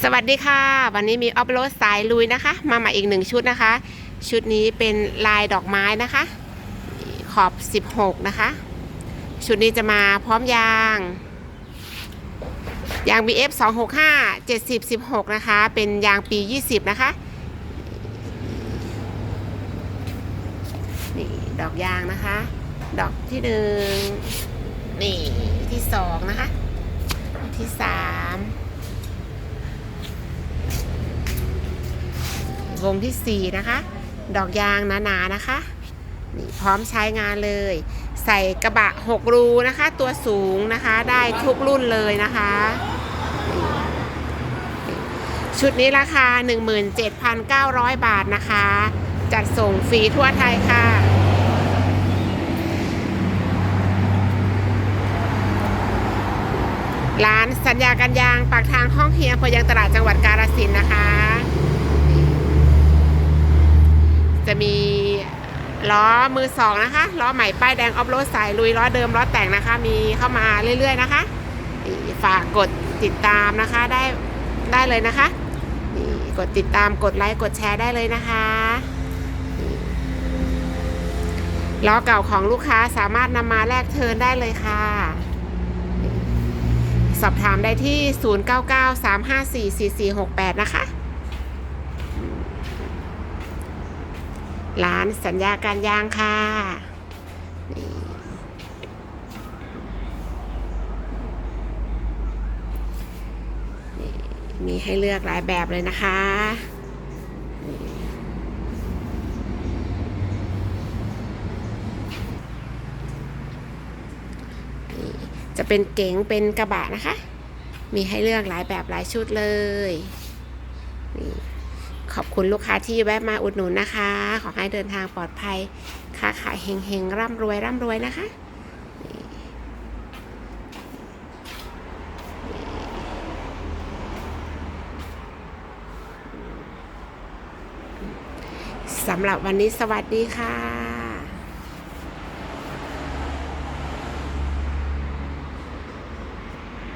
สวัสดีค่ะ วันนี้มีออฟโรดสายลุยนะคะ มาใหม่อีกหนึ่งชุดนะคะ ชุดนี้เป็นลายดอกไม้นะคะ ขอบ 16 นะคะ ชุดนี้จะมาพร้อมยาง ยาง BF 265 70 16 นะคะ เป็นยางปี 20 นะคะ นี่ดอกยางนะคะ ดอกที่หนึ่งนี่ที่สองนะคะ ที่สาม วงที่ 4 นะคะ ดอกยางหนาๆนะคะนี่พร้อมใช้งานเลย ใส่กระบะ 6 รูนะคะ ตัวสูงนะคะได้ทุกรุ่นเลยนะคะ ชุดนี้ราคา 17,900 บาทนะคะ จัดส่งฟรีทั่วไทยค่ะร้านสัญญากันยางปากทางห้องเฮียพยังตลาดจังหวัดกาฬสินธ์นะคะ จะมีล้อมือสองนะคะล้อใหม่ป้ายแดงออฟโรดสายลุยล้อเดิมล้อแต่งนะคะ มีเข้ามาเรื่อยๆนะคะฝากกดติดตามนะคะได้ได้เลยนะคะกดติดตามกดไลค์กดแชร์ได้เลยนะคะล้อเก่าของลูกค้าสามารถนำมาแลกเทินได้เลยค่ะ สอบถามได้ที่ 0993544468 นะคะ ร้านสัญญาการยางค่ะมีให้เลือกหลายแบบเลยนะคะ จะเป็นเก๋งเป็นกระบะนะคะ มีให้เลือกหลายแบบหลายชุดเลยนี่ ขอบคุณลูกค้าที่แวะมาอุดหนุนนะคะ ขอให้เดินทางปลอดภัย ค้าขายเฮงๆ ร่ำรวยร่ำรวยนะคะสำหรับวันนี้สวัสดีค่ะ